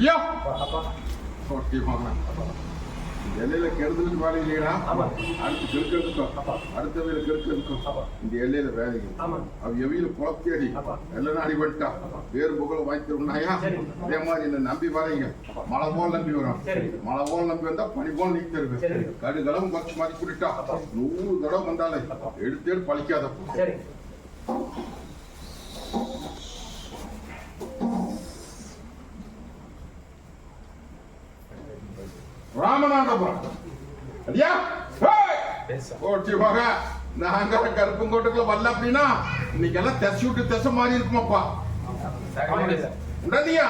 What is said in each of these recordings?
เดี๋ยว Apa? โอเคพอแล้ว எல்லையில கெடுதலுக்கு வேலை இல்லையா அடுத்து கெடுக்கிறதுக்கும் அடுத்த வேலை கெடுக்கிறதுக்கும் இந்த எல்லையில வேலைங்க அவ எவையில குழப்பேடி எல்லாம் அடிபட்டா வேறு புகழ வாய்த்திருந்தாயா அதே மாதிரி என்ன நம்பி வரீங்க மழை போல் நம்பி வரும். மழை போல் நம்பி வந்தா பனி போல் நீ தருவேன் கடுகளவும் குறைச்சு மாதிரி குடிட்டா நூறு தடவை வந்தாலே எடுத்து எடுத்து பழிக்காத ராமநாதபுரம். ஐயா ஓட்டி போக நாங்க கருப்பங்கோட்டுக்குள்ள வரல அப்படின்னா இன்னைக்கு எல்லாம் தெசை விட்டு தெசை மாறி இருக்குமாப்பா. உடனடியா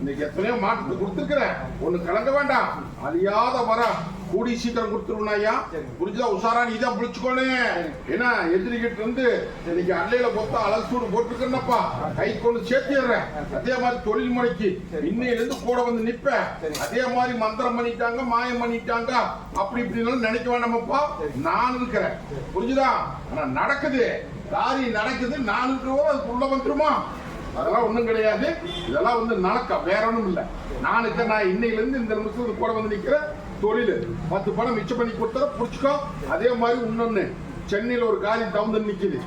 இன்னைக்கு எத்தனையோ மாட்டுக்கு கொடுத்துருக்கிறேன். ஒண்ணு கலங்க வேண்டாம். அழியாத வர கூடி சீக்கிரம் கொடுத்துருவா ஐயா புரிஞ்சுதா? உஷாரா நீ தான் புடிச்சுக்கோனே ஏன்னா எதிரிகிட்ட இருந்து இன்னைக்கு அள்ளையில மொத்தம் அழகு சூடு போட்டுருக்கேன்னப்பா. கை கொண்டு சேர்த்திடுறேன். அதே மாதிரி தொழில் முறைக்கு இன்னையில இருந்து கூட வந்து நிப்பேன் அதே மாதிரி மந்திரம் பண்ணிட்டாங்க மாயம் பண்ணிட்டாங்க. அப்படி இப்படின்னு நினைக்க வேண்டாமப்பா. நான் இருக்கிறேன். புரிஞ்சுதா? ஆனா நடக்குது. காரியம் நடக்குது. நான் இருக்கிறவோ அதுக்குள்ள வந்துருமா? அதெல்லாம் ஒண்ணும் கிடையாது. இதெல்லாம் வந்து நடக்க. வேற ஒண்ணும் இல்ல. நான் இருக்க நான் இன்னையில இருந்து இந்த நிமிஷத்துக்கு கூட வந்து நிக்கிற தொழில். பத்து பணம் மிச்சம் பண்ணி கொடுத்தா புடிச்சுக்கோ. அதே மாதிரி இன்னொன்னு சென்னையில ஒரு காரியம் தகுந்து நிக்குது.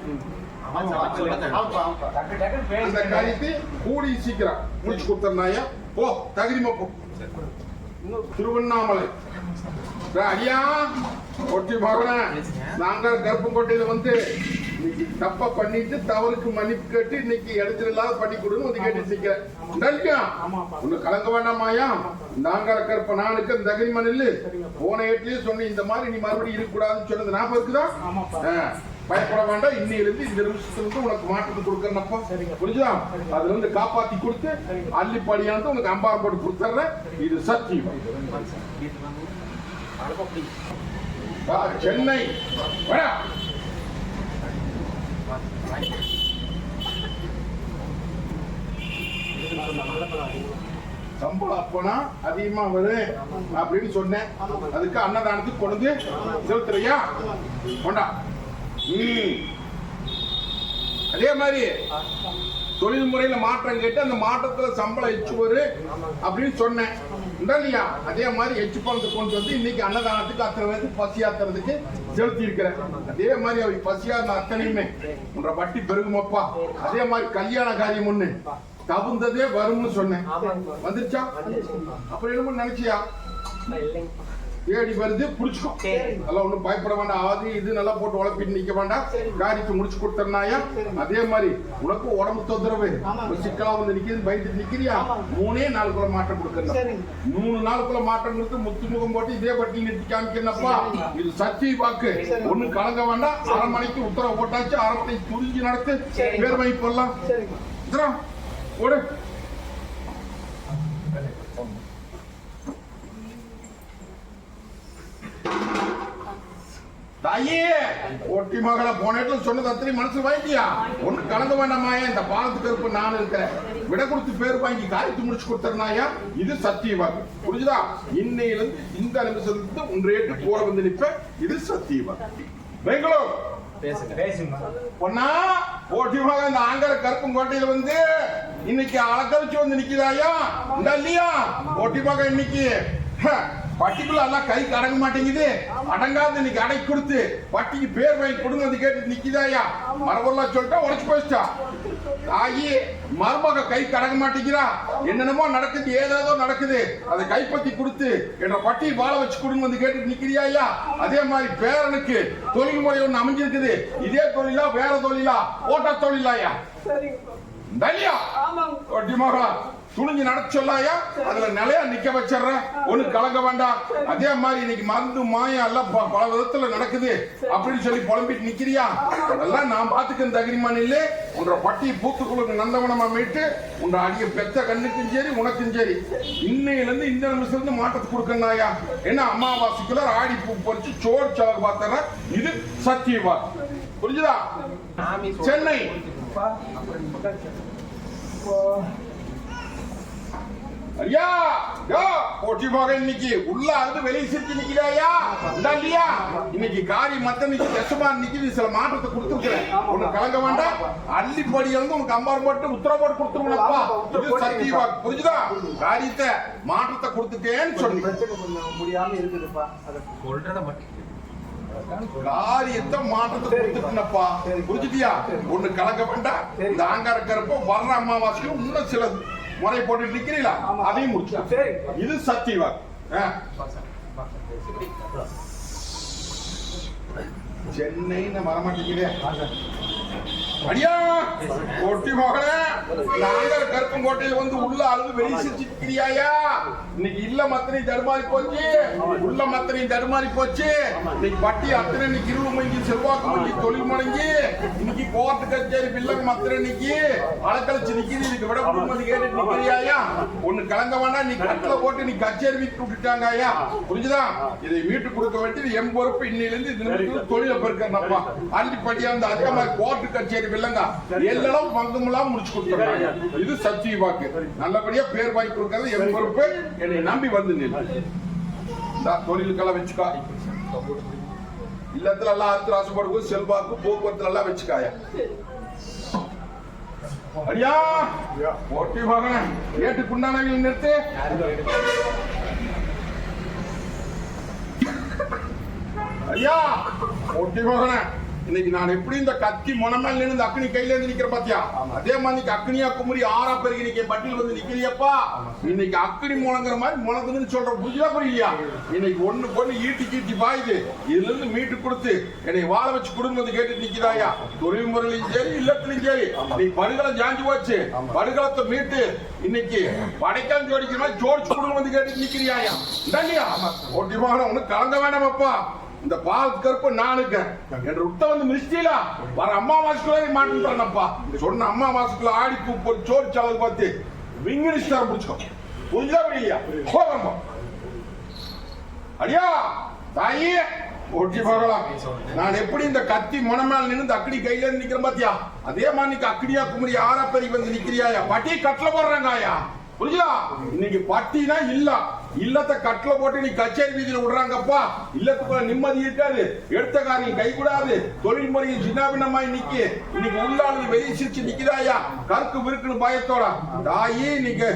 அந்த காரியத்தை கூடி சீக்கிரம் முடிச்சு கொடுத்தனாயா போ தகுதிமா போ. திருவண்ணாமலை. ஐயா ஒட்டி பார்க்கிறேன் நாங்க கருப்பங்கோட்டையில வந்து இன்னைக்கு தப்ப பண்ணிட்டு தவறுக்கு மன்னிப்பு கேட்டு இன்னைக்கு இடத்துல இல்லாத பண்ணி கொடுன்னு வந்து கேட்டு நிக்கிறேன் ஒண்ணு கலங்க வேண்டாமாயா நாங்க கருப்ப நானுக்கு அந்த தகுதி மண்ணில் போன ஏட்லயே சொன்னேன் இந்த மாதிரி நீ மறுபடியும் இருக்கக்கூடாதுன்னு சொன்னது ஞாபகம் இருக்குதா பயப்பட வேண்டாம் இன்னையிலிருந்து இந்த நிமிஷத்துல இருந்து உனக்கு மாற்றத்தை கொடுக்கறப்பா புரிஞ்சுதா அதுல இருந்து காப்பாத்தி கொடுத்து அள்ளி படியாந்து உனக்கு அம்பாரம் போட்டு கொடுத்துறேன் இது சத்தியம் சென்னை. சம்பளம் அப்பனா அதிகமா வரும் அப்படின்னு சொன்னேன். அதுக்கு அன்னதானத்துக்கு கொண்டு வந்து செலுத்துறியா? கொண்டா. ம். அதே மாதிரி தொழில் முறையில மாற்றம் கேட்டு அந்த மாற்றத்துல சம்பளம் எச்சு வரும் அப்படின்னு சொன்னேன். இல்லையா அதே மாதிரி எச்சு பணத்தை கொண்டு வந்து இன்னைக்கு அன்னதானத்துக்கு அத்தனை பேருக்கு பசி ஆத்துறதுக்கு செலுத்தி இருக்கிறேன் அதே மாதிரி அவை பசியா இருந்த அத்தனையுமே உன்ற வட்டி பெருகுமப்பா. அதே மாதிரி கல்யாண காரியம் ஒண்ணு. தகுந்ததே வரும்னு சொன்னேன். வந்துருச்சா? அப்புறம் என்னமோ நினைச்சியா? தேடி வருது புடிச்சுக்கோ சரி. அதெல்லாம் ஒண்ணும் பயப்பட வேண்டாம். அது இது நல்லா போட்டு உழப்பிட்டு நிக்க வேண்டாம். காரியத்தை முடிச்சு கொடுத்தனாயா அதே மாதிரி உனக்கு உடம்பு தொந்தரவு. சிக்கலா வந்து நிக்குது பயந்துட்டு நிக்கிறியா? மூணே நாளுக்குள்ள மாற்றம் கொடுக்கணும். மூணு நாளுக்குள்ள மாற்றம் கொடுத்து முத்து முகம் போட்டு இதே பட்டி நிறுத்தி காமிக்கிறப்பா இது சத்தி வாக்கு. ஒண்ணும் கலங்க வேண்டாம். அரை மணிக்கு உத்தரவு போட்டாச்சு. அரை மணிக்கு துணிஞ்சு நடத்து. பேர் போடலாம். ஓடு தாயே ஒட்டி மகளை போனேட்ல சொன்னது அத்தனை மனசு வாங்கிட்டியா? ஒண்ணு கலந்து வேண்டாமாயா இந்த பாலத்துக்கு இருப்பு நான் இருக்கிறேன் விட கொடுத்து பேர் வாங்கி காரியத்தை முடிச்சு கொடுத்தனாயா இது சத்தியவாக்கு புரிஞ்சுதா? இன்னையில இருந்து இந்த நிமிஷத்துல உன் ரேட்டு போற வந்து நிப்ப. இது சத்தியவாக்கு பெங்களூர். பேசுங்க. பொண்ணா ஓட்டி மக இந்த ஆங்கர கருப்பங்கோட்டையில வந்து இன்னைக்கு அளக்கழிச்சு வந்து நிக்குதாயா? இந்த இல்லையா? ஓட்டி மக இன்னைக்கு ஹ, பட்டிக்குள்ள எல்லாம் கை அடங்க மாட்டேங்குது. அடங்காது இன்னைக்கு அடக்கி கொடுத்து பட்டிக்கு பேர் வாங்கி கொடுங்க வந்து கேட்டு நிக்குதாயா மரபெல்லாம் சொல்லிட்டா உடச்சு போயிட்டா ஆகி மருமக கை கடங்க மாட்டேங்கிறா. என்னென்னமோ நடக்குது ஏதேதோ நடக்குது. அதை கைப்பத்தி கொடுத்து என்ற பட்டி வாழ வச்சு கொடுங்க வந்து கேட்டு நிக்கிறியா ஐயா? அதே மாதிரி பேரனுக்கு தொழில் முறை ஒண்ணு அமைஞ்சிருக்குது. இதே தொழிலா வேற தொழிலா? ஓட்ட தொழிலாயா தலியா ஒட்டி மகளா? துணிஞ்சு நடக்க சொல்லாயா? அதுல நிலையா நிக்க வச்சிடுறேன். ஒண்ணு கலங்க வேண்டாம். அதே மாதிரி இன்னைக்கு மருந்து மாயம் எல்லாம் ப- பல விதத்துல நடக்குது. அப்படின்னு சொல்லி புலம்பிட்டு நிக்கிறியா? அதெல்லாம் நான் பாத்துக்க தகிரிமான் இல்ல. உன்ற பட்டி பூத்துக்குழுக்கு நந்தவனமா மீட்டு. உன்ற அடிய பெத்த கண்ணுக்கும் சரி உனக்கும் சரி. இன்னையில இருந்து இந்த நிமிஷத்துல இருந்து மாற்றத்தை கொடுக்கணாயா என்ன அமாவாசைக்குள்ள ஆடி பூ பறிச்சு சோறு செலவு பார்த்தா இது சத்தியவா புரிஞ்சுதா? சென்னை. ஐயா யோ போட்டி போக இன்னைக்கு. உள்ள அருந்து வெளியே சிரிச்சு நிக்கிறாயா இல்லையா இன்னைக்கு காரி மத்த நிக்கி தசமா நிக்கி சில மாற்றத்தை கொடுத்துருக்கிறேன். ஒண்ணு கலங்க வேண்டாம். அள்ளி படி வந்து உனக்கு அம்பார் போட்டு உத்தரவு போட்டு கொடுத்துருவனப்பா இது சத்தியவா புரிஞ்சுதா? காரியத்தை மாற்றத்தை கொடுத்துட்டேன்னு சொல்லி. முடியாம இருக்குதுப்பா. அதை சொல்றத மட்டும் காரியத்தை மாற்றத்தை கொடுத்துட்டேனப்பா. புரிஞ்சுட்டியா? ஒண்ணு கலங்க வேண்டாம். இந்த ஆங்கார கருப்போ வர்ற அமாவாசைக்கு இன்னும் சில முறை போட்டு நிக்கிறீங்களா. அதையும் முடிச்சா. இது சத்தியவா சென்னைன்னு வரமாட்டேங்குதே அடியா! கொட்டி மகனே நாங்கள் கருப்பங்கோட்டையில வந்து உள்ள அழுது வெளியே சிரிச்சிருக்கிறியாயா? இன்னைக்கு இல்ல மத்தனை தடுமாறி போச்சு. உள்ள மத்தனை தடுமாறி போச்சு. இன்னைக்கு பட்டி அத்தனை இன்னைக்கு இருள் மங்கி செல்வாக்கு மங்கி தொழில் முடங்கி இன்னைக்கு கோர்ட்டு கச்சேரி பில்லங்க மத்தனை இன்னைக்கு அலக்கழிச்சு நிக்கிது. இதுக்கு விட குடும்பத்தை கேட்டு நிக்கிறியாயா? ஒண்ணு கலங்க வேண்டாம். நீ கட்டில போட்டு நீ கச்சேரி வீட்டு விட்டுட்டாங்க ஐயா. புரிஞ்சுதா? இதை வீட்டு கொடுக்க வேண்டியது எம் பொறுப்பு. இன்னையில இருந்து இது நிமிஷத்துக்கு தொழில பெருக்கிறப்பா அந்த அதிகமா கோர்ட்டு கச்சேரி பில்லங்க எல்லாம் பங்குமெல்லாம் முடிச்சு கொடுத்துறாங்க இது சத்திய வாக்கு நல்லபடியா பேர் வாங்கி கொடுக்கறது எம் பொறுப்பு. என்னை நம்பி வந்து இந்த தொழிலுக்கெல்லாம் வச்சுக்கோ. இல்லத்துல எல்லாம் அறுத்து ராசப்படுக்கும் செல்வாக்கு போக்குவரத்துல எல்லாம் வச்சுக்காயா அடியா! ஓட்டி மகன் ஏட்டுக்குண்டானவங்க நிறுத்து. ஐயா! ஒட்டி மகனே இன்னைக்கு நான் எப்படி இந்த கத்தி முனமேல் இந்த அக்னி கையில இருந்து நிக்கிற பாத்தியா? அதே மாதிரி அக்னியா குமரி ஆறா பெருகி என் பட்டியல் வந்து நிக்கிறியப்பா இன்னைக்கு அக்னி முழங்குற மாதிரி முழங்குதுன்னு சொல்ற புரியுதா புரியலையா? இன்னைக்கு ஒண்ணு பொண்ணு ஈட்டி கீட்டி பாயுது. இதுல இருந்து மீட்டு கொடுத்து என்னை வாழ வச்சு குடும்பத்தை கேட்டு நிக்கிறாயா தொழில் முறையிலும் சரி இல்லத்திலும் சரி. நீ படுகளை ஜாஞ்சி போச்சு. படுகளத்தை மீட்டு இன்னைக்கு படைக்கான் ஜோடிக்கிற மாதிரி ஜோடிச்சு குடும்பத்தை கேட்டு நிக்கிறியாயா? இல்லையா ஒட்டி மகனை ஒண்ணு கலங்க வேண்டாமப்பா இந்த பால் கருப்பு நானுக்கு என்ற உத்த வந்து மிஸ்டீலா வர அம்மாவாசைக்குள்ள மாட்டேன்ப்பா சொன்ன அம்மாவாசைக்குள்ள ஆடி பூ சோறு செலவு பார்த்து விங்கிலிஸ்டார் பிடிச்சுக்கோ. புரிஞ்சா புரியலையா? போகிறோம் அடியா தாயி ஒட்டி போகலாம் நான் எப்படி இந்த கத்தி மனமேல் நின்று இந்த அக்கடி கையில இருந்து நிக்கிறேன் பாத்தியா? அதே மாதிரி அக்கடியா குமரி ஆறா பெரிய வந்து நிக்கிறியாயா? பட்டி கட்டில போடுறாங்கயா புரியுதா இன்னைக்கு பட்டினா இல்ல. இல்லத்தை கட்டில போட்டு நீ கச்சேரி வீதியில விடுறாங்கப்பா. இல்லத்துக்குள்ள நிம்மதி இருக்காது. எடுத்த காரியம் கை கூடாது. தொழில் முறையில் சின்னாபின்னமாய் நிக்கி. இன்னைக்கு உள்ளாளு வெளியே சிரிச்சு நிக்கிறாயா கருக்கு விருக்குன்னு பயத்தோட. தாயி இன்னைக்கு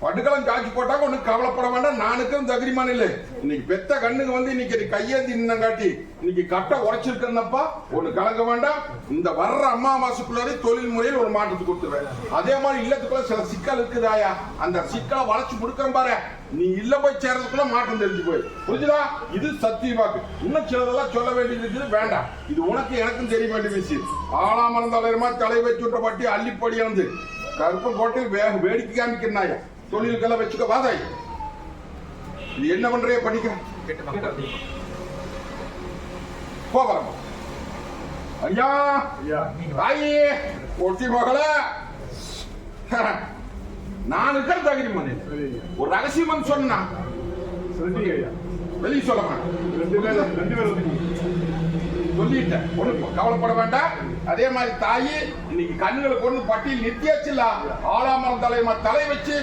படுக்கலாம் காய்ச்சி போட்டாங்க ஒண்ணு கவலைப்பட வேண்டாம். நானுக்கும் தகுதிமான இல்லை. இன்னைக்கு பெத்த கண்ணுக்கு வந்து இன்னைக்கு நீ கையேந்தி நின்னங்காட்டி இன்னைக்கு கட்டை உடைச்சிருக்கிறனப்பா. ஒண்ணு கலங்க வேண்டாம். இந்த வர்ற அம்மாவாசைக்குள்ளாரே தொழில் முறையில் ஒரு மாற்றத்தை கொடுத்துருவேன். அதே மாதிரி இல்லத்துக்குள்ள சில சிக்கல் இருக்குதாயா? அந்த சிக்கலை வளைச்சு கொடுக்குறேன் பாரு. நீ இல்ல போய் சேர்றதுக்குள்ள மாற்றம் தெரிஞ்சு போய். புரிஞ்சுதா? இது சத்தியவாக்கு இன்னும் சிலதெல்லாம் சொல்ல வேண்டியது இருக்குது. வேண்டாம். இது உனக்கு எனக்கும் தெரிய வேண்டிய விஷயம். ஆளாமரம் தலைவரமா தலை வச்சு விட்ட பட்டி அள்ளிப்படி வந்து கருப்பு போட்டு வேக வேடிக்கை காமிக்கிறாயா தொழிலுக்கெல்லாம் வச்சுக்க வாதாய் இது என்ன பண்றிய படிக்க? போகலாம் ஐயா தாயி ஒட்டி மகள. நான் இருக்கிற தகுதி மனித ஒரு ரகசியம் சொன்னா. வெளியே சொல்ல சொல்லிட்டேன். ஒண்ணு கவலைப்பட வேண்டாம். அதே மாதிரி தாயி இன்னைக்கு கண்ணுகளை கொண்டு பட்டியல் நித்தியாச்சுல்ல ஆலாமரம் தலைமா தலை வச்சு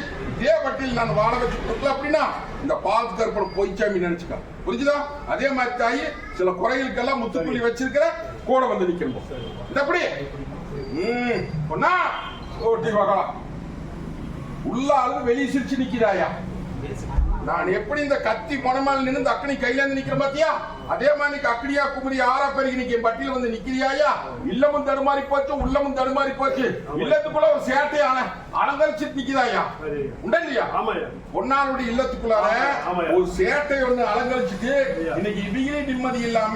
இதே பட்டியல் நான் வாழ வச்சு கொடுக்கல அப்படின்னா இந்த பால் கருப்பன் பொய்ச்சாமி நினைச்சுக்க. புரிஞ்சுதா? அதே மாதிரி தாயி சில குறைகளுக்கெல்லாம் முத்துப்புள்ளி வச்சிருக்கிற கூட வந்து நிக்கணும். இந்த அப்படி பொண்ணா ஓட்டி பார்க்கலாம் உள்ள ஆளு வெளியே சிரிச்சு நிக்கிறாயா? நான் எப்படி இந்த கத்தி முனமால் நின்று அக்கனி கையில இருந்து நிக்கிற பாத்தியா? அதே மாதிரி அக்கடியா குமரி ஆறா பெருகி நிக்க பட்டியல வந்து நிக்கிறியாயா? இல்லமும் தடுமாறி போச்சு உள்ளமும் தடுமாறி போச்சு. இல்லத்துக்குள்ள ஒரு சேட்டையான அலங்கரிச்சிட்டு நிக்குதாயா சரி. உண்டா இல்லையா ஆமாய்யா. பொன்னாருடைய இல்லத்துக்குள்ளார. ஒரு சேட்டை ஒண்ணு அலங்கரிச்சுட்டு. இன்னைக்கு இவங்களே நிம்மதி இல்லாம.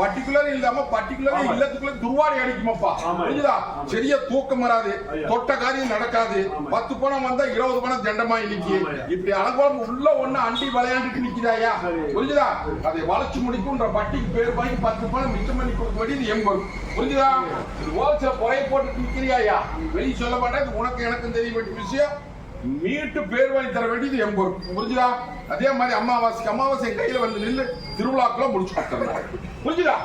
பர்டிகுலர் இல்லாம பர்டிகுலர். இல்லத்துக்குள்ள துருவாடி அடிக்குமாப்பா. புரியுதா. சரியா தூக்கம் வராது. தொட்ட காரியம் நடக்காது. பத்து பணம் வந்தா இருபது பணம் தண்டமா இன்னைக்கு. இப்படி அலங்கோலம் உள்ள ஒண்ணு அண்டி விளையாண்டுட்டு நிக்குதாயா சரி. புரிஞ்சுதா அதை வளைச்சு முடிக்கும்ன்ற பட்டிக்கு பேர் வாங்கி பத்து பணம் மிச்சம் பண்ணி கொடுக்க வேண்டியது எம்பது புரிஞ்சுதா ஹோல்சேல் குறைய போட்டு நிக்கிறியாயா வெளியே சொல்ல மாட்டேன் உனக்கு எனக்கும் தெரிய வேண்டிய விஷயம் மீட்டு பேர் வாங்கி தர வேண்டியது எம்பது புரிஞ்சுதா? அதே மாதிரி அமாவாசைக்கு அமாவாசை கையில வந்து நின்று திருவிழாக்குள்ள முடிச்சு கொடுத்துருந்தாங்க புரிஞ்சுதா?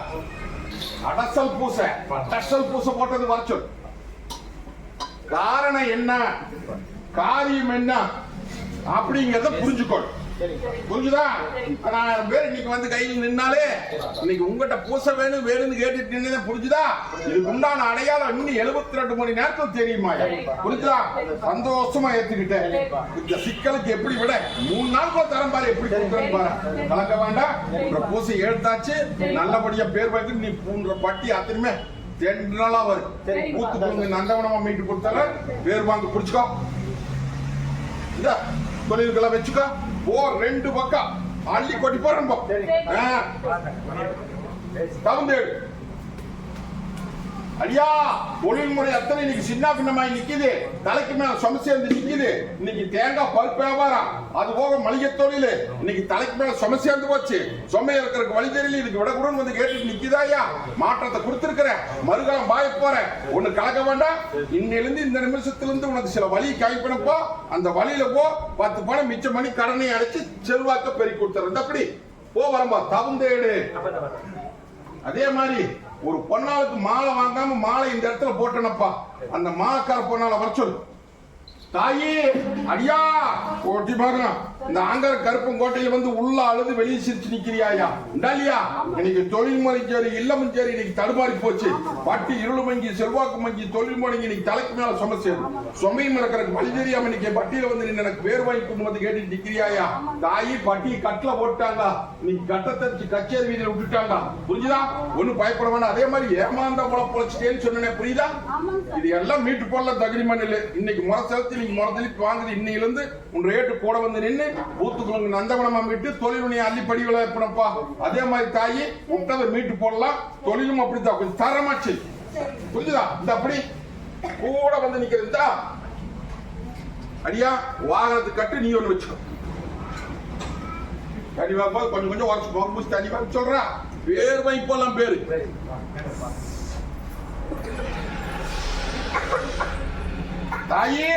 அடசல் பூசை. அடசல் பூசை போட்டது வரச்சொல் காரணம் என்ன? காரியம் என்ன? அப்படிங்கிறத புரிஞ்சுக்கோ புரிஞ்சுதா? இத்தனாயிரம் பேர் இன்னைக்கு வந்து கையில் நின்னாலே இன்னைக்கு உங்ககிட்ட பூச வேணும் வேணும்னு கேட்டுட்டு நின்னதே புரிஞ்சுதா? இதுக்கு உண்டான அடையாளம் இன்னும் எழுபத்தி ரெண்டு மணி நேரத்தில் தெரியுமா? புரிஞ்சுதா? சந்தோஷமா ஏத்துக்கிட்டேன் இந்த சிக்கலுக்கு எப்படி விட மூணு நாள் கூட தரம் பாரு எப்படி கொடுக்குறேன்னு பாரு. கலக்க வேண்டாம். பூசை எழுத்தாச்சு. நல்லபடியா பேர் வைத்து நீ பூன்ற பட்டி அத்தனையுமே தென்றலா வரும் ஊத்து கொடுங்க நந்தவனமா மீட்டு கொடுத்தால பேர் வாங்க பிடிச்சுக்கோ. இந்த தொழில்களை வச்சுக்கோ. போ ரெண்டு பக்கம். அள்ளி கொட்டி போறேன் போ. ஆ, தகுந்தேடு. ஐயா தொழில்முறை அத்தனை இன்னைக்கு சின்ன பின்னமாய் நிக்குது. தலைக்கு மேல சும சேர்ந்து நிக்குது. இன்னைக்கு தேங்காய் பருப்பு வியாபாரம். அது போக மளிகை தொழில். இன்னைக்கு தலைக்கு மேல சுமை சேர்ந்து போச்சு. சுமை இருக்கிறதுக்கு வழி தெரியல. இதுக்கு விட கூட வந்து கேட்டுட்டு நிக்குதா ஐயா? மாற்றத்தை கொடுத்துருக்கிறேன். மறுகாலம் பாய போறேன். ஒண்ணு கலக்க வேண்டாம். இன்னிலிருந்து இந்த நிமிஷத்திலிருந்து உனக்கு சில வழி கைப்பினப்போ அந்த வழியில போ. பத்து பணம் மிச்சம் பண்ணி கடனை அடைச்சு செல்வாக்க பெருக்கி கொடுத்துறேன். அப்படி. போ வரம்பா. தகுந்தேடு அதே மாதிரி. ஒரு பொன்னாளுக்கு மாலை வாங்காம மாலை இந்த இடத்துல போட்டனப்பா. அந்த மாலைக்கார பொண்ணால வர சொல்லு. தாயி அடியா. போட்டி பாருங்க. இந்த ஆங்கர கருப்பம் கோட்டையில வந்து உள்ள அழுது வெளியே சிரிச்சு நிக்கிறியாயா இல்லையா இன்னைக்கு தொழில்முறை சரி இல்லமும் சரி இன்னைக்கு தடுமாறி போச்சு. பட்டி இருள் மங்கி செல்வாக்கு மங்கி தொழில் முடங்கி இன்னைக்கு தலைக்கு மேல சும சேரும். சுமையும் இருக்கிறக்கு வழி தெரியாம இன்னைக்கு பட்டியில வந்து நின்று எனக்கு பேர் வாங்கி கொடுக்கும்போது கேட்டு நிக்கிறியாயா தாயி பட்டி கட்டில போட்டாங்க. இன்னைக்கு கட்ட தச்சு கச்சேரி வீதியில விட்டுட்டாங்க. புரிஞ்சுதா? ஒன்னும் பயப்பட வேணாம். அதே மாதிரி ஏமாந்த முளை பொழைச்சிட்டேன்னு சொன்னேன் புரியுதா? இது எல்லாம் மீட்டு போடல தகுதி மண்ணில். இன்னைக்கு முறை செலுத்தி நீங்க முறை தெளிப்பு வாங்குது. இன்னையில இருந்து உன் ரேட்டு கூட வந்து நின்று பூத்துக்குள்ள நந்தவனமா மீட்டு தொழில் அள்ளி படிவில் எப்பனப்பா அதே மாதிரி தாயி விட்டதை மீட்டு போடலாம். தொழிலும் அப்படித்தான். கொஞ்சம் தரமா புரிஞ்சுதா? இந்த அப்படி. கூட வந்து நிக்கிறது அடியா வாகனத்துக்கு கட்டு நீ ஒண்ணு வச்சுக்கோ. தண்ணி வாங்கும்போது கொஞ்சம் கொஞ்சம் உடச்சு போகும்போது தண்ணி வாங்க சொல்றா. பேர் வாங்கி போடலாம் பேரு. தாயே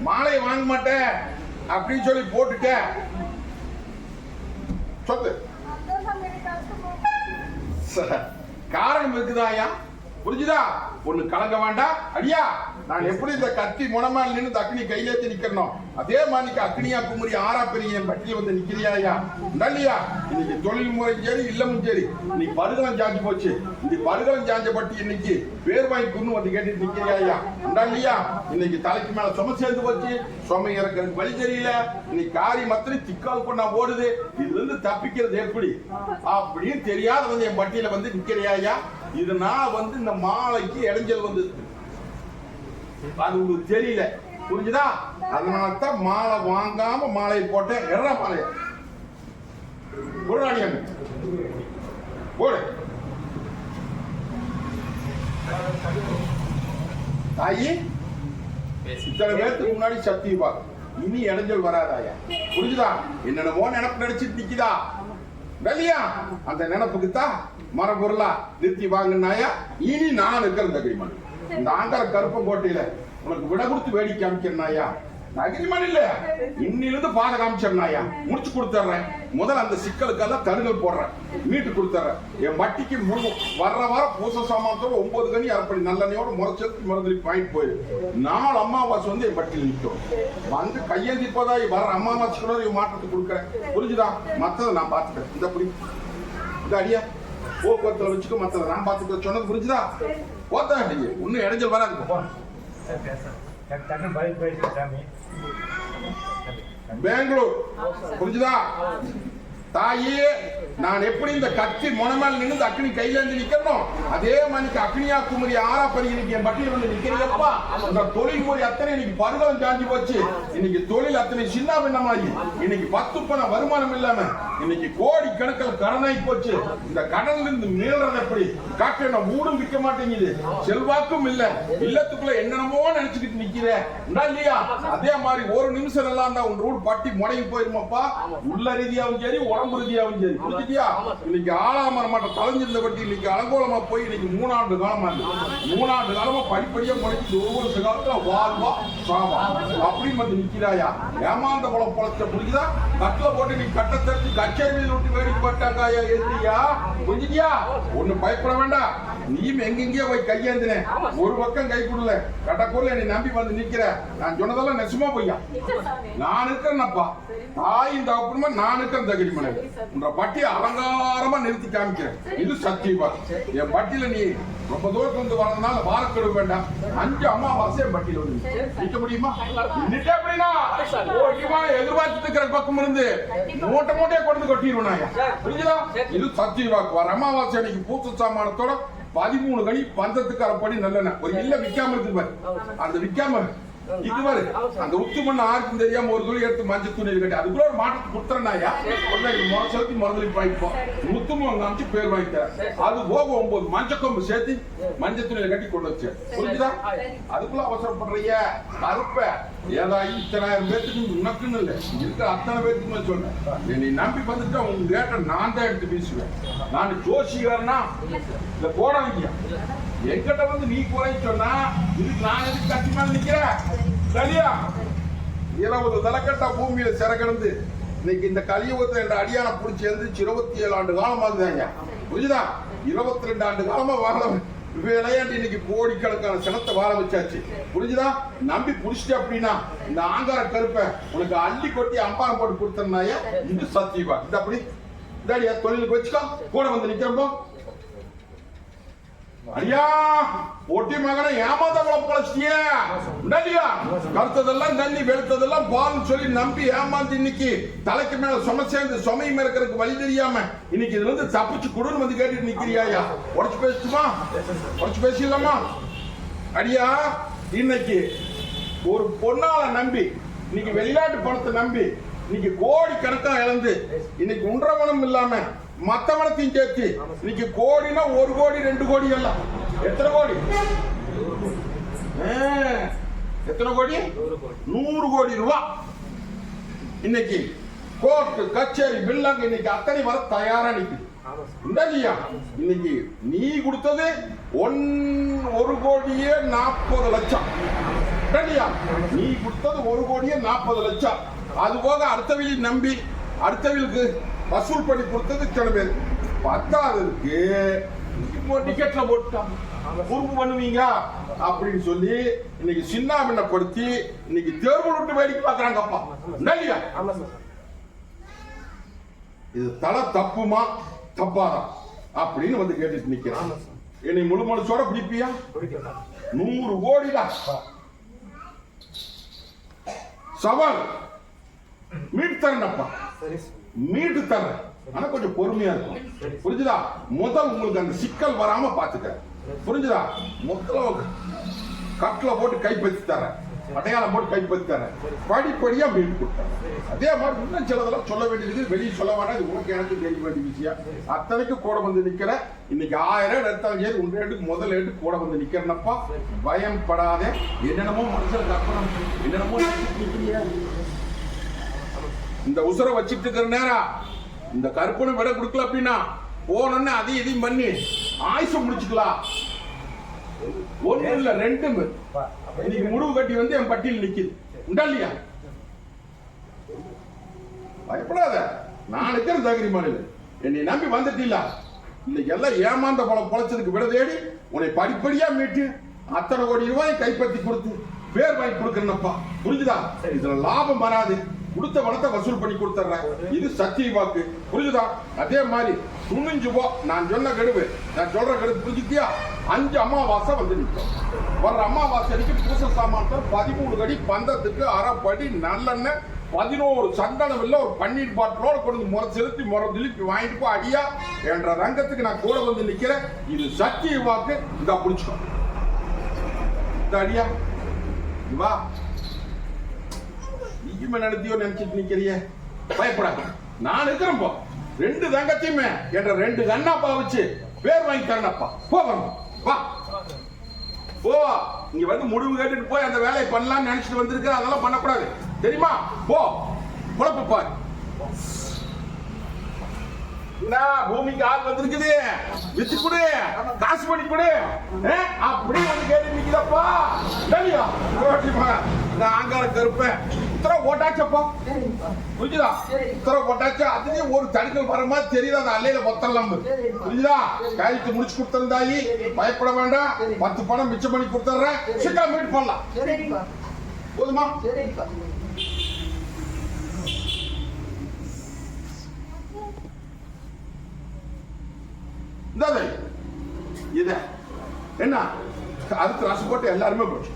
மாலை வாங்க மாட்டேன். அப்படின்னு சொல்லி போட்டுட்ட சொல்லு. ச- காரணம் இருக்குதாயா? புரிஞ்சுதா? ஒண்ணு கலங்க வேண்டாம் அடியா நான் எப்படி இந்த கத்தி முனமால் நின்று அக்னி கையிலேத்தி நிக்கணும் அதே மாதிரி அக்னியா குமரி ஆறா பெரிய என் பட்டியல் வந்து நிக்கிறியாயா இல்லையா? இன்னைக்கு தொழில் முறை சரி இல்லமும் சரி. இன்னைக்கு பருகலம் சாஞ்சு போச்சு. இந்த பருகலம் சாஞ்ச பட்டி இன்னைக்கு பேர் வாங்கி குன்னு வந்து கேட்டு நிக்கிறியா ஐயா இல்லையா இன்னைக்கு தலைக்கு மேல சும சேர்ந்து போச்சு. சுமை இறக்கிறதுக்கு வழி தெரியல. இன்னைக்கு காரி மத்திரி திக்கால் பண்ணா ஓடுது. இதுல இருந்து தப்பிக்கிறது எப்படி? அப்படின்னு தெரியாத வந்து என் பட்டியல வந்து நிக்கிறியாயா இதனால வந்து இந்த மாலைக்கு இடைஞ்சல் வந்து அது உங்களுக்கு தெரியல. புரிஞ்சுதா? அதனால தான் மாலை வாங்காம மாலையை போட்டேன். எற மாலை? குருராணி போடு. தாயி இத்தனை பேருக்கு முன்னாடி சத்தியமா இனி இடைஞ்சல் வராதாயா புரிஞ்சுதா? என்னென்னமோ நினப்பு நடிச்சிட்டு நிக்குதா? வெளியா? அந்த நினப்புக்குத்தான் மரபொருளா நிறுத்தி வாங்கினாயா? இனி நான் இருக்கிற அக்ரிமெண்ட் இந்த ஆங்கர கருப்பம் கோட்டையில உனக்கு விட கொடுத்து வேடிக்கை காமிக்கிறனாயா? அக்ரிமெண்ட் இல்ல இன்னிலிருந்து பாத காமிச்சிருந்தாயா முடிச்சு கொடுத்துட்றேன். முதல்ல அந்த சிக்கலுக்கெல்லாம் தடுகள் போடுறேன். மீட்டு கொடுத்துட்றேன். என் வட்டிக்கு முழு வர்ற வர பூச சாமானத்தோட ஒன்பது கணி அப்படி நல்லெண்ணையோட முறைச்சது மருந்தளி வாங்கிட்டு போயிரு. நாலு அமாவாசை வந்து என் மட்டில் நிற்கும் வந்து கையெழுந்திப்பதாய் வர அமாவாசை கூட இவன் மாற்றத்தை கொடுக்குறேன். புரிஞ்சுதா? மத்ததை நான் பார்த்துட்டேன் இந்த புரி இந்த அடியா? போக்குவரத்துல வச்சுக்கோ மத்ததை நான் பார்த்துக்க சொன்னது புரிஞ்சுதா? போத்தா நீங்க இன்னும் இடைஞ்சல் வராது பெங்களூர். புரிஞ்சுதா? தாயே நான் எப்படி இந்த கத்தி முனமேல நின்று அக்னி கையில இருந்து நிக்கணும் அதே மாதிரி அக்னியா குமரி ஆறா பரிகணிக்கு என் பட்டியல் வந்து நிக்கிறீங்கப்பா இந்த தொழில் முறை அத்தனை இன்னைக்கு பருவம் காஞ்சி போச்சு. இன்னைக்கு தொழில் அத்தனை சின்ன பின்னமாகி இன்னைக்கு பத்து பண வருமானம் இல்லாம இன்னைக்கு கோடி கணக்கில் கடனாகி போச்சு. இந்த கடன்ல இருந்து மீளறது எப்படி காட்டு என்ன ஊடும் விற்க மாட்டேங்குது? செல்வாக்கும் இல்ல. இல்லத்துக்குள்ள என்னென்னமோ நினைச்சுக்கிட்டு நிக்கிற இல்லையா? அதே மாதிரி ஒரு நிமிஷம் எல்லாம் இருந்தா உன் ரூட் பட்டி முடங்கி போயிருமாப்பா. உள்ள ரீதியாவும் சரி உடம்பு ரீதியாவும் சரி புரிஞ்சுட்டியா இன்னைக்கு ஆளாமர மாட்ட தலைஞ்சிருந்த இன்னைக்கு அலங்கோலமா போய் இன்னைக்கு மூணாண்டு காலமா மூணாண்டு காலமா படிப்படியா முளைச்சு ஒவ்வொரு காலத்துல வாழ்வா சாவா. அப்படின்னு வந்து நிக்கிறாயா? ஏமாந்த குளம் பொழச்ச புரியுதா கட்டில போட்டு நீ கட்ட தெரிஞ்சு கச்சேரி விட்டு வேடிக்கை பட்டாங்காயா எழுதியா புரிஞ்சுட்டியா? ஒண்ணு பயப்பட வேண்டாம். நீயும் எங்கெங்கேயோ போய் கையேந்தின ஒரு பக்கம் கை கொடுல. கட்டக்குள்ள என்னை நம்பி வந்து நிக்கிற. நான் சொன்னதெல்லாம் நெசமா பொய்யா? நான் இருக்கிறேன்னப்பா தாயின் தகப்பனுமா? நான் இருக்கிற தகுதி மனை உன்ற பட்டியை அலங்காரமா நிறுத்தி காமிக்கிறேன். இது சத்தியமா என் பட்டியல நீ ரொம்ப தூரத்துல இருந்து வரதுனால வாரக்கெடுக்க வேண்டாம். அஞ்சு அம்மா வருஷம் பட்டியல வந்து நிக்க முடியுமா? நிக்க அப்படின்னா எதிர்பார்த்துட்டு இருக்கிற பக்கம் இருந்து மூட்டை மூட்டையை கொண்டு கொட்டிடுவேன் புரிஞ்சுதா? இது சத்தியவாக்கு. வர அமாவாசை அன்னைக்கு பூச சாமானத்தோட பதிமூணு கனி பந்தத்துக்கு அரைப்படி நல்லெண்ணெய் ஒரு இல்ல விக்காம இருக்கு பாரு. அந்த இருக்கு. இது பாரு. அந்த உத்து மண்ணு ஆருக்கும் தெரியாம ஒரு துளி எடுத்து மஞ்சள் துணியில் கட்டி அதுக்குள்ள ஒரு மாட்டத்தை கொடுத்துறேன்னாயா முறை செலுத்தி மறுதலி வாங்கிப்போம். முத்துமும் அங்க அமைச்சு பேர் வாங்கித்தரேன். அது போக ஒன்பது மஞ்சள் கொம்பு சேர்த்து மஞ்சள் துணியில கட்டி கொண்டு வச்சு புரிஞ்சுதா? அதுக்குள்ள அவசரப்படுறிய கருப்ப ஏதா இத்தனாயிரம் பேத்துக்கு உனக்குன்னு இல்லை. இருக்கிற அத்தனை பேத்துக்குமே சொல்றேன் நீ நம்பி வந்துட்டா உங்க ரேட்டை நான் தான் எடுத்து பேசுவேன் நான் ஜோசிகாரனா? இல்ல போடாதீங்க. எங்கிட்ட வந்து நீ குறை சொன்னா இதுக்கு நான் எதுக்கு கட்டி மேல நிக்கிறேன்? சரியா? இருபது தலைக்கட்டா பூமியில சிறகிடந்து இன்னைக்கு இந்த கலியுகத்துல என்ற அடியான புடிச்சு எழுந்துச்சு இருபத்தி ஏழு ஆண்டு காலம் ஆகுதாங்க புரியுதா இருபத்தி ரெண்டு ஆண்டு காலமா வாழ விளையாண்டு இன்னைக்கு கோடிக்கணக்கான சினத்தை வாழ வச்சாச்சு? புரிஞ்சுதா? நம்பி புடிச்சிட்டு அப்படின்னா இந்த ஆங்கார கருப்பை உனக்கு அள்ளி கொட்டி அம்பாரம் போட்டு கொடுத்தனாயே இது சத்தியவா இது அப்படி. இதாடியா தொழிலுக்கு வச்சுக்கோ. கூட வந்து நிக்கிறப்போ ஐயா ஒட்டி மகனை ஏமாத்த பழச்சிட்டியே? இல்லையா கருத்ததெல்லாம் தண்ணி வெளுத்ததெல்லாம் பால் சொல்லி நம்பி ஏமாந்து இன்னைக்கு தலைக்கு மேல சும சேர்ந்து சுமை மேற்கிறதுக்கு வழி தெரியாம இன்னைக்கு இதுல இருந்து தப்பிச்சு கொடுன்னு வந்து கேட்டுட்டு நிக்கிறியா உடச்சு பேசுமா உடச்சு பேசிடலாமா? அடியா இன்னைக்கு ஒரு பொண்ணால நம்பி இன்னைக்கு வெளிநாட்டு பணத்தை நம்பி இன்னைக்கு கோடி கணக்கா இழந்து இன்னைக்கு உன்றவனம் இல்லாம மத்தவனத்தையும் சேர்த்து. இன்னைக்கு கோடினா ஒரு கோடி ரெண்டு கோடி எல்லாம். எத்தனை கோடி? ஆ, எத்தனை கோடி? நூறு கோடி ரூபா. இன்னைக்கு கோர்ட்டு கச்சேரி பில்லாங்க இன்னைக்கு அத்தனை வர தயாரா நிக்குது இன்னைக்கு நீ கொடுத்தது ஒன் ஒரு கோடியே நாற்பது லட்சம். நீ கொடுத்தது ஒரு கோடியே நாற்பது லட்சம். அது போக அடுத்தவழி நம்பி அடுத்தவிலுக்கு வசூல் பண்ணி கொடுத்தது இத்தனை பேர் பத்தாவதுக்கு டிக்கெட்ல போட்டுட்டான் குறும்பு பண்ணுவீங்க அப்படின்னு சொல்லி இன்னைக்கு சின்ன பின்னப்படுத்தி இன்னைக்கு தேர்வு விட்டு வேடிக்கை பார்க்கறாங்கப்பா. இல்லையா? இது தலை தப்புமா? தப்பாதா அப்படின்னு வந்து கேட்டுட்டு நிக்கிறேன். என்னை முழு மனசோட பிடிப்பியா? நூறு கோடிடா. சவால். மீட்டு தரேன்ப்பா சரி சார். மீட்டு தரேன் ஆனா கொஞ்சம் பொறுமையா இருக்கும். புரிஞ்சுதா? முதல் உங்களுக்கு அந்த சிக்கல் வராம பாத்துக்க. புரிஞ்சுதா? முதல்ல கட்டில போட்டு கைப்பற்றி தரேன் அடையாளம் போட்டு கைப்பற்றி தரேன் படிப்படியா மீட்டு கொடுத்தேன் அதே மாதிரி இன்னும் சிலதெல்லாம் சொல்ல வேண்டியது வெளியே சொல்ல வேண்டாம். இது உனக்கு எனக்கு தெரிய வேண்டிய விஷயம். அத்தனைக்கு கூட வந்து நிக்கிற இன்னைக்கு ஆயிரம் எடுத்தாலும் சரி உன் ரேட்டுக்கு முதல் ரேட்டு கூட வந்து நிக்கிறனப்பா. பயம் படாத என்னென்னமோ மனுஷன் கற்பனை. என்னென்னமோ இந்த உசுரை வச்சிட்டு இருக்கிற நேரம் இந்த கருப்பனை விட கொடுக்கல அப்படின்னா போனோன்னு அதையும் இதையும் பண்ணி ஆயுசம் முடிச்சுக்கலாம். ஒண்ணு இல்ல ரெண்டு இன்னைக்கு முடிவு கட்டி வந்து என் பட்டியல் நிக்குது. உண்டா இல்லையா? பயப்படாத. நான் இருக்கிற தகுதி மாநில. என்னை நம்பி வந்துட்டீல்ல இன்னைக்கு எல்லாம் ஏமாந்த பழம் பொழைச்சதுக்கு விட தேடி உன்னை படிப்படியா மீட்டு அத்தனை கோடி ரூபாய் கைப்பற்றி கொடுத்து பேர் வாங்கி கொடுக்கறனப்பா. புரிஞ்சுதா? இதுல லாபம் வராது. கொடுத்த பணத்தை வசூல் பண்ணி கொடுத்துட்றேன் இது சத்திய வாக்கு. புரிஞ்சுதா? அதே மாதிரி துணிஞ்சு போ நான் சொன்ன கெடுவு. நான் சொல்ற கெடுவு புரிஞ்சுக்கியா அஞ்சு அமாவாசை வந்து நிற்கும் வர்ற அமாவாசை அன்னைக்கு பூச சாமான்கள் பதிமூணு கடி பந்தத்துக்கு அரைப்படி நல்லெண்ணெய் பதினோரு சந்தனம் இல்லை ஒரு பன்னீர் பாட்டிலோட கொண்டு வந்து முறை செலுத்தி முறை திருப்பி வாங்கிட்டு போ அடியா. என்ற ரங்கத்துக்கு நான் கூட வந்து நிற்கிறேன் இது சத்திய வாக்கு. இதா புடிச்சுக்கோ. இந்த அடியா. வா. நீயுமே நடத்தியோ நினைச்சிட்டு நிக்கிறிய? பயப்படாத. நான் இருக்கிறேன் போ ரெண்டு தங்கத்தையுமே என்ற ரெண்டு கண்ணாப்பா வச்சு பேர் வாங்கி தரணப்பா போ வா. போ. இங்க வந்து முடிவு கேட்டுட்டு போய் அந்த வேலையை பண்ணலாம்னு நினைச்சிட்டு வந்திருக்க அதெல்லாம் பண்ணக்கூடாது. தெரியுமா? போ. குழப்ப பாரு. பூமிக்கு ஆள் வந்திருக்குது. வித்து கொடு. காசு பண்ணி கொடு. அப்படி வந்து கேட்டு நிக்கிறப்பா சரியா இந்த ஆங்கார கருப்பேன் இத்தனை ஓட்டாச்சப்பா. புரிஞ்சுதா? இத்தனை ஓட்டாச்சு அதுலயும் ஒரு தடுக்கல் வர மாதிரி தெரியுது? அந்த அல்லையில மொத்தம் புரியுதா கைத்து முடிச்சு கொடுத்திருந்தாயி பயப்பட வேண்டாம். பத்து பணம் மிச்சம் பண்ணி கொடுத்துட்றேன் சீக்கிரம் மீட் பண்ணலாம் போதுமா? இத. என்ன? அதுக்கு ரசம் போட்டு எல்லாருமே போச்சு.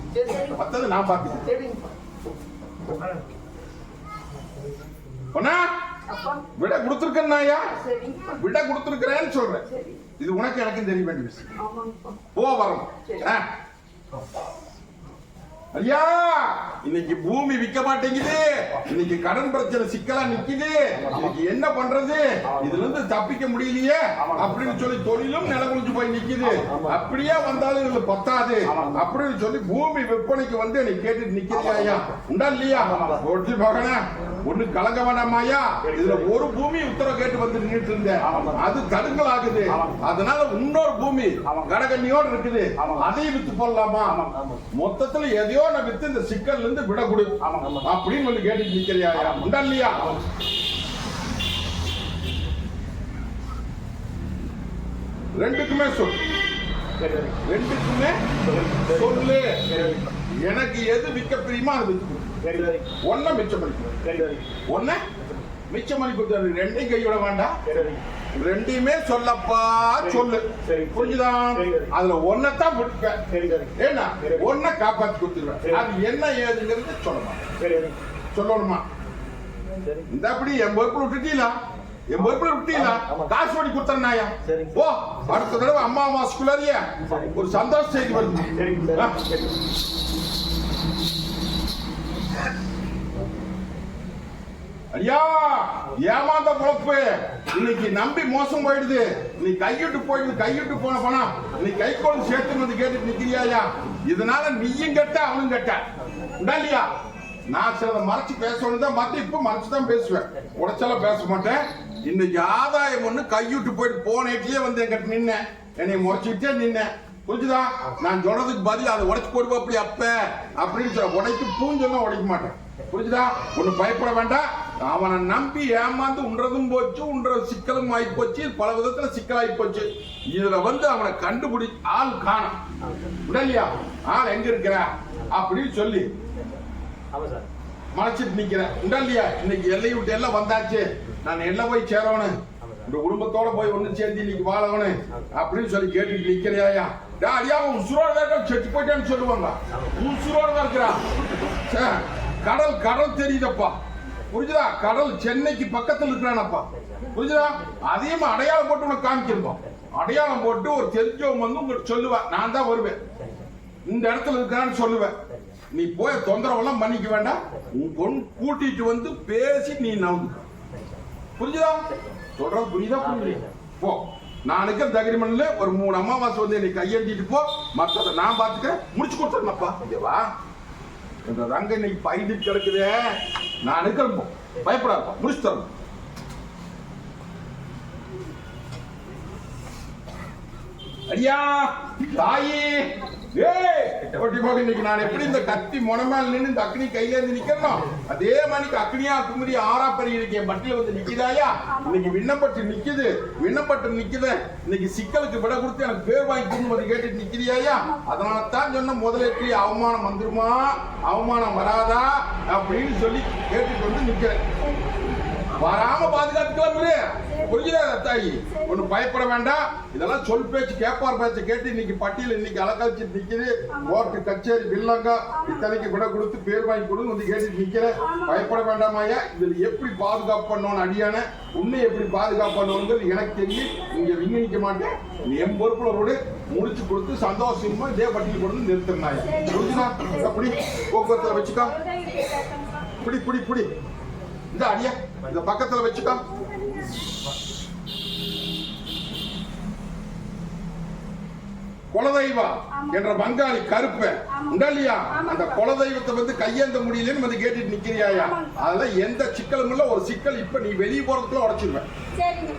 மத்தது நான் பார்த்துக்கிறேன். பொண்ணா விட கொடுத்துருக்கேன் ஐயா சரிங்கப்பா விட கொடுத்துருக்கிறேன்னு சொல்றேன். இது உனக்கு எனக்கும் தெரிய வேண்டிய விஷயம். போ வரும். ஐயா இன்னைக்கு பூமி விற்க மாட்டேங்குது. இன்னைக்கு கடன் பிரச்சனை சிக்கலா நிக்குது. இன்னைக்கு என்ன பண்றது? இதுல இருந்து தப்பிக்க முடியலையே. அப்படின்னு சொல்லி தொழிலும் நிலகுலிஞ்சு போய் நிக்குது. அப்படியே வந்தாலும் இதுல பத்தாது. அப்படின்னு சொல்லி பூமி விற்பனைக்கு வந்து என்னை கேட்டுட்டு நிக்கிறியா ஐயா. உண்டா இல்லையா? ஒட்டி மகனே ஒண்ணு கலங்க வேணாமாயா இதுல ஒரு பூமி உத்தரவு கேட்டு வந்து நின்றுட்டு இருந்தேன் அது தடுங்கல் ஆகுது அதனால இன்னொரு பூமி கடகண்ணியோடு இருக்குது. அதையும் வித்து போடலாமா? மொத்தத்துல எதையோ நான் வித்து இந்த சிக்கல்ல இருந்து விட கொடு அப்படின்னு வந்து கேட்டுட்டு நிக்கிறியா? உண்டா இல்லையா? ரெண்டுக்குமே சொல். ரெண்டுக்குமே சொல்லு. எனக்கு எது விற்க பிரியுமோ அதை வித்து கொடு ஒன்ன மிச்சம் பண்ணி கொடு. ஒன்ன மிச்சம் பண்ணி கொடுத்தாரு ரெண்டையும் கையோட வேண்டாம். ரெண்டையுமே சொல்லப்பா சொல்லு. சரி. புரிஞ்சுதா. அதுல ஒன்னதான் விட்டுப்பேன் ஏன்னா ஒன்ன காப்பாத்தி கொடுத்துருவேன். அது என்ன ஏதுங்கிறது சொல்லணும்? சொல்லணுமா? இந்த அப்படி என் பொறுப்புல விட்டுட்டீங்களா? என் பொறுப்புல விட்டீங்களா. காசு பண்ணி கொடுத்தனாயா சரி. ஓ அடுத்த தடவை அம்மா சரி. ஒரு சந்தோஷ செய்தி வருது. ஐயா ஏமாந்த பொழப்பு. இன்னைக்கு நம்பி மோசம் போயிடுது. நீ கையிட்டு போயிடுது கையிட்டு போன பணம். நீ கை கொண்டு சேர்த்து வந்து கேட்டுட்டு நிக்கிறியாயா இதனால நீயும் கெட்ட அவனும் கெட்ட. இல்லையா? நான் சிலதை மறைச்சு பேசணும் தான் மத்த இப்ப மறைச்சு தான் பேசுவேன். உடைச்செல்லாம் பேச மாட்டேன். இன்னைக்கு ஆதாயம் ஒண்ணு கையிட்டு போயிட்டு போனேட்டிலே வந்து என்கிட்ட நின்னேன். என்னை முறைச்சுக்கிட்டே நின்னேன். புரிஞ்சுதா? நான் சொல்றதுக்கு பதில் அதை உடைச்சு போடுவோம் அப்படி அப்ப. அப்படின்னு சொல்ல உடைக்கு பூஞ்செல்லாம் உடைக்க மாட்டேன். புரிஞ்சுதா? ஒண்ணு பயப்பட வேண்டாம். அவனை நம்பி ஏமாந்து உண்றதும் போச்சு உண்ற சிக்கலும் ஆகி போச்சு பல விதத்துல சிக்கலாகி போச்சு. இதுல வந்து அவனை கண்டுபிடி ஆள் காணும். உடலையா? ஆள் எங்க இருக்கிற? அப்படின்னு சொல்லி மறைச்சிட்டு நிக்கிறேன். உண்டா இல்லையா இன்னைக்கு எல்லை விட்டு எல்லாம் வந்தாச்சு. நான் எல்லாம் போய் சேரவனு? இந்த குடும்பத்தோட போய் ஒண்ணு சேர்ந்து இன்னைக்கு வாழவனு? அப்படின்னு சொல்லி கேட்டுட்டு நிக்கிறியாயா டேய், ஐயா அவன் உசுரோட செத்து போயிட்டான்னு சொல்லுவாங்க உசுரோட இருக்கிறான் கடல் கடல் தெரியுதப்பா. புரிஞ்சுதா? கடல் சென்னைக்கு பக்கத்தில் இருக்கிறானப்பா. புரிஞ்சுதா? அதையும் அடையாளம் போட்டு உனக்கு காமிச்சிருந்தோம். அடையாளம் போட்டு ஒரு தெரிஞ்சவங்க வந்து உங்களுக்கு சொல்லுவேன் நான் தான் வருவேன். இந்த இடத்துல இருக்கிறான்னு சொல்லுவேன். நீ போய் தொந்தரவெல்லாம் பண்ணிக்க வேண்டாம். உன் பொண்ணு கூட்டிட்டு வந்து பேசி நீ நவுந்து புரிஞ்சுதா? சொல்றது புரியுதா புரியுது? போ. நான் இருக்கிற தகிரிமன்ல ஒரு மூணு அம்மாவாசை வந்து நீ கையெழுத்திட்டு போ. மற்றதை நான் பார்த்துக்கிறேன் முடிச்சு கொடுத்துருந்தப்பா வா. இந்த ரங்க இன்னைக்கு பயந்துட்டு கிடக்குதே. நான் இருக்கிறேன் போ முடிச்சு தரணும். ஐயா தாயி. ஏய் இன்னைக்கு நான் எப்படி இந்த கத்தி முனமேல நின்று இந்த அக்னி கையில இருந்து நிக்கணும் அதே மாதிரி அக்னியா குமரி ஆறா பெரிய இன்னைக்கு என் பட்டியல வந்து நிக்குதாயா? இன்னைக்கு விண்ணப்பட்டு நிக்குது விண்ணப்பட்டு நிக்குது. இன்னைக்கு சிக்கலுக்கு விட கொடுத்து எனக்கு பேர் வாங்கி கொடுத்து கேட்டுட்டு நிக்கிறியாயா? அதனால தான் சொன்ன முதலேற்றி அவமானம் வந்துருமா? அவமானம் வராதா? அப்படின்னு சொல்லி கேட்டுட்டு வந்து நிக்கிறேன். வராம பாதுகாத்துக்கலாம் இரு. புரியுதா தாயி? ஒண்ணு பயப்பட வேண்டாம். இதெல்லாம் சொல் பேச்சு கேப்பார் பேச்சு கேட்டு இன்னைக்கு பட்டியல் இன்னைக்கு அலக்கழிச்சு நிக்குது. ஓட்டு கச்சேரி வில்லங்க இத்தனைக்கு விட கொடுத்து பேர் வாங்கி கொடுன்னு வந்து கேட்டு நிக்கிற பயப்பட வேண்டாம் ஐயா. இதுல எப்படி பாதுகாப்பு பண்ணணும் அடியான? உன்னை எப்படி பாதுகாப்பு பண்ணணுங்கிறது எனக்கு தெரியும். இங்க விங்க நிக்க மாட்டேன். நீ என் பொறுப்புல முடிச்சு கொடுத்து சந்தோஷமா இதே பட்டியல் கொடுத்து நிறுத்தினாயா புரிஞ்சுதா? அப்படி போக்குவரத்துல வச்சுக்கா. புடி புடி புடி. இந்த அடியா. இந்த பக்கத்துல வச்சுக்கோ. குலதெய்வா என்ற பங்காளி கருப்ப. உண்டா இல்லையா? அந்த குலதெய்வத்தை வந்து கையேந்த முடியலன்னு வந்து கேட்டுட்டு நிக்கிறியாயா? அதெல்லாம் எந்த சிக்கலும் இல்ல. ஒரு சிக்கல் இப்ப நீ வெளிய போறதுக்குள்ள உடைச்சிருவேன்.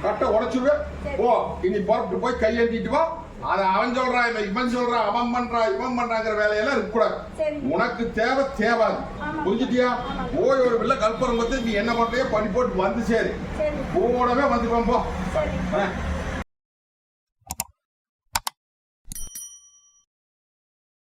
கட்ட உடைச்சிருவேன் ஓ இனி புறப்பட்டு போய் கையேந்திட்டு வா. அத அவன் சொல்றான் இவன் இவன் சொல்றான் அவன் பண்றான் இவன் பண்றாங்கிற வேலையெல்லாம் இருக்கக்கூடாது. உனக்கு தேவை தேவாது. புரிஞ்சுட்டியா? போய் ஒரு பிள்ளை கல்பரம் பார்த்து நீ என்ன பண்றியோ பண்ணி போட்டு வந்து சேரு. கூடவே வந்துருவான் போ.